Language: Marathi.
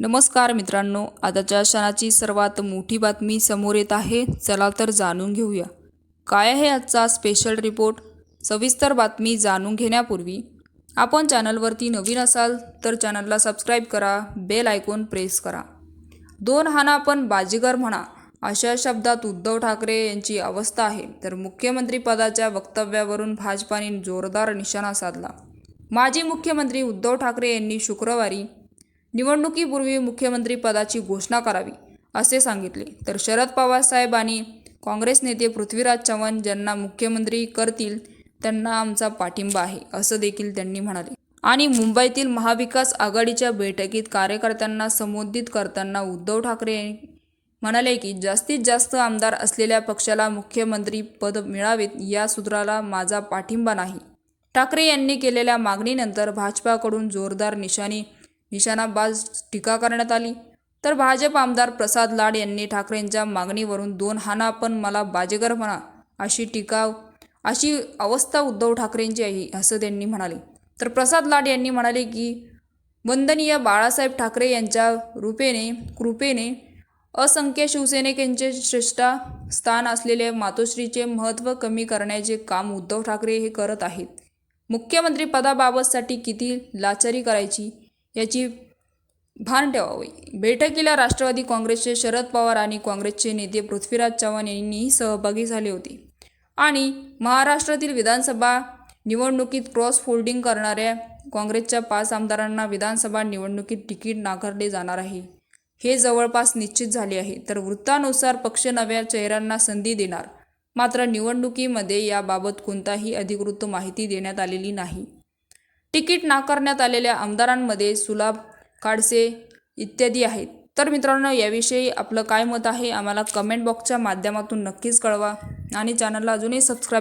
नमस्कार मित्रांनो आताच्या क्षणाची सर्वात मोठी बातमी समोर येत आहे. चला तर जाणून घेऊया. काय आहे आजचा स्पेशल रिपोर्ट सविस्तर बातमी जाणून घेण्यापूर्वी आपण चॅनलवरती नवीन असाल तर चॅनलला सबस्क्राईब करा बेल आयकॉन प्रेस करा. दोन हाना पण बाजीगर म्हणा अशा शब्दात उद्धव ठाकरे यांची अवस्था आहे. तर मुख्यमंत्रीपदाच्या वक्तव्यावरून भाजपाने जोरदार निशाणा साधला. माजी मुख्यमंत्री उद्धव ठाकरे यांनी शुक्रवारी निवडणुकीपूर्वी मुख्यमंत्री पदाची घोषणा करावी असे सांगितले. तर शरद पवार साहेब आणि काँग्रेस नेते पृथ्वीराज चव्हाण ज्यांना मुख्यमंत्री करतील त्यांना आमचा पाठिंबा आहे असं देखील त्यांनी म्हणाले. आणि मुंबईतील महाविकास आघाडीच्या बैठकीत कार्यकर्त्यांना संबोधित करताना उद्धव ठाकरे म्हणाले की जास्तीत जास्त आमदार असलेल्या पक्षाला मुख्यमंत्री पद मिळावेत या सूत्राला माझा पाठिंबा नाही. ठाकरे यांनी केलेल्या मागणीनंतर भाजपाकडून जोरदार निशाणी निशाणाबाज टीका करण्यात आली. तर भाजप आमदार प्रसाद लाड यांनी ठाकरेंच्या मागणीवरून दोन हाना पण मला बाजेगर म्हणा अशी टीका अशी अवस्था उद्धव ठाकरेंची आहे असं त्यांनी म्हणाले. तर प्रसाद लाड यांनी म्हणाले की वंदनीय बाळासाहेब ठाकरे यांच्या रूपेने कृपेने असंख्य शिवसैनिकांचे श्रेष्ठ स्थान असलेले मातोश्रीचे महत्त्व कमी करण्याचे काम उद्धव ठाकरे हे करत आहेत. मुख्यमंत्री पदाबाबतसाठी किती लाचारी करायची? याची भान ठेवावे. बैठकीला राष्ट्रवादी काँग्रेसचे शरद पवार आणि काँग्रेसचे नेते पृथ्वीराज चव्हाण यांनीही सहभागी झाले होते. आणि महाराष्ट्रातील विधानसभा निवडणुकीत क्रॉस फोल्डिंग करणाऱ्या काँग्रेसच्या पाच आमदारांना विधानसभा निवडणुकीत तिकीट नाकारले जाणार आहे. हे जवळपास निश्चित झाले आहे. तर वृत्तानुसार पक्ष नव्या चेहऱ्यांना संधी देणार. मात्र निवडणुकीमध्ये याबाबत कोणताही अधिकृत माहिती देण्यात आलेली नाही. तिकीट नाकारण्यात आलेल्या आमदारांमध्ये सुलाभ काडसे इत्यादी आहेत. तर मित्रांनो याविषयी आपलं काय मत आहे? आम्हाला कमेंट बॉक्सच्या माध्यमातून नक्कीच कळवा आणि चॅनलला अजूनही सबस्क्राईब